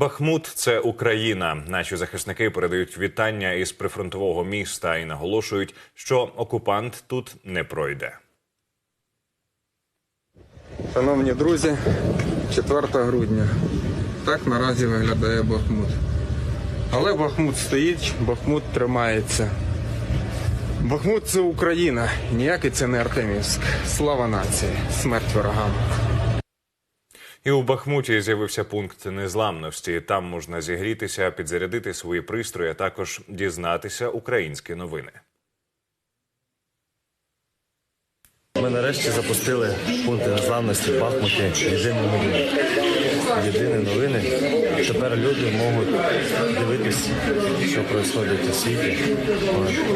Бахмут це Україна. Наші захисники передають вітання із прифронтового міста і наголошують, що окупант тут не пройде. Шановні друзі, 4 грудня. Так наразі виглядає Бахмут. Але Бахмут стоїть, Бахмут тримається. Бахмут це Україна. Ніякий це не Артемівськ. Слава нації, смерть ворогам. І у Бахмуті з'явився пункт незламності. Там можна зігрітися, підзарядити свої пристрої, а також дізнатися українські новини. Ми нарешті запустили пункти незламності в Бахмуті. Єдині новини. Єдині новини. Тепер люди можуть дивитись, що відбувається у світі,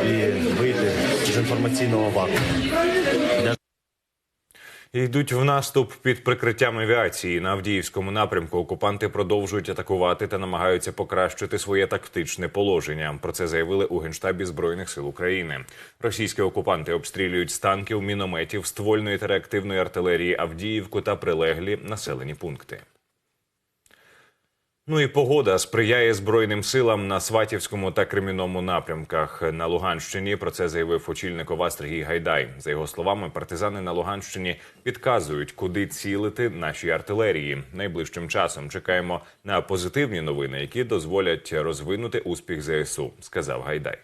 і вийти з інформаційного вакууму. Йдуть в наступ під прикриттям авіації на Авдіївському напрямку. Окупанти продовжують атакувати та намагаються покращити своє тактичне положення. Про це заявили у генштабі збройних сил України. Російські окупанти обстрілюють з танків, мінометів, ствольної та реактивної артилерії Авдіївку та прилеглі населені пункти. Ну і погода сприяє збройним силам на Сватівському та Кремінному напрямках на Луганщині. Про це заявив очільник ОВА Сергій Гайдай. За його словами, партизани на Луганщині підказують, куди цілити нашій артилерії. Найближчим часом чекаємо на позитивні новини, які дозволять розвинути успіх ЗСУ, сказав Гайдай.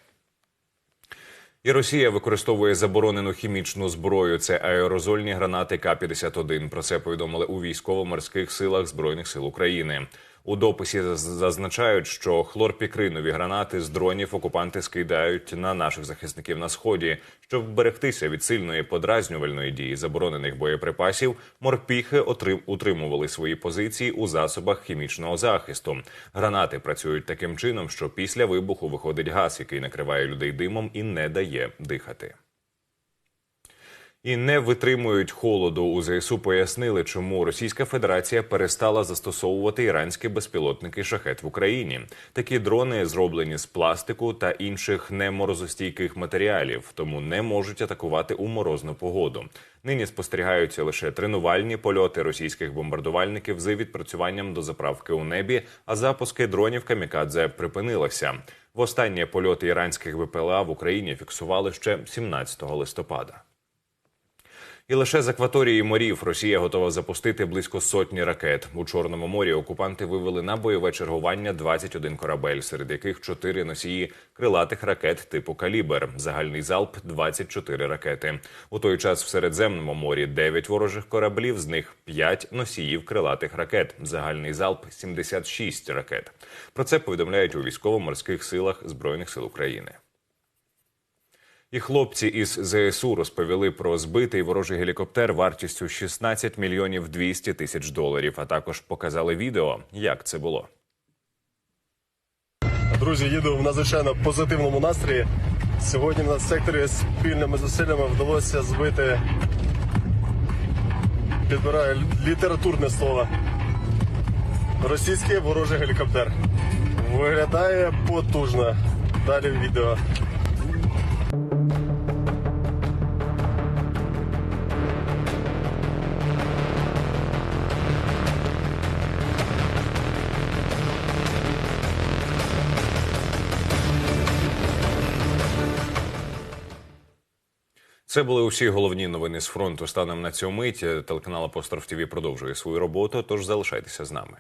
І Росія використовує заборонену хімічну зброю. Це аерозольні гранати К-51. Про це повідомили у військово-морських силах збройних сил України. У дописі зазначають, що хлорпікринові гранати з дронів окупанти скидають на наших захисників на сході. Щоб вберегтися від сильної подразнювальної дії заборонених боєприпасів, морпіхи утримували свої позиції у засобах хімічного захисту. Гранати працюють таким чином, що після вибуху виходить газ, який накриває людей димом і не дає дихати. І не витримують холоду. У ЗСУ пояснили, чому Російська Федерація перестала застосовувати іранські безпілотники шахет в Україні. Такі дрони зроблені з пластику та інших неморозостійких матеріалів, тому не можуть атакувати у морозну погоду. Нині спостерігаються лише тренувальні польоти російських бомбардувальників з відпрацюванням до заправки у небі, а запуски дронів камікадзе припинилися. Востаннє польоти іранських ВПЛА в Україні фіксували ще 17 листопада. І лише з акваторії морів Росія готова запустити близько сотні ракет. У Чорному морі окупанти вивели на бойове чергування 21 корабель, серед яких 4 носії крилатих ракет типу «Калібр». Загальний залп 24 ракети. У той час в Середземному морі 9 ворожих кораблів, з них 5 носіїв крилатих ракет. Загальний залп 76 ракет. Про це повідомляють у військово-морських силах Збройних сил України. І хлопці із ЗСУ розповіли про збитий ворожий гелікоптер вартістю 16 мільйонів 200 тисяч доларів. А також показали відео, як це було. Друзі, їду в надзвичайно позитивному настрої. Сьогодні на секторі спільними зусиллями вдалося збити, підбираю літературне слово, російський ворожий гелікоптер. Виглядає потужно. Далі відео. Це були усі головні новини з фронту. Станом на цю мить телеканал Апостроф ТВ продовжує свою роботу. Тож залишайтеся з нами.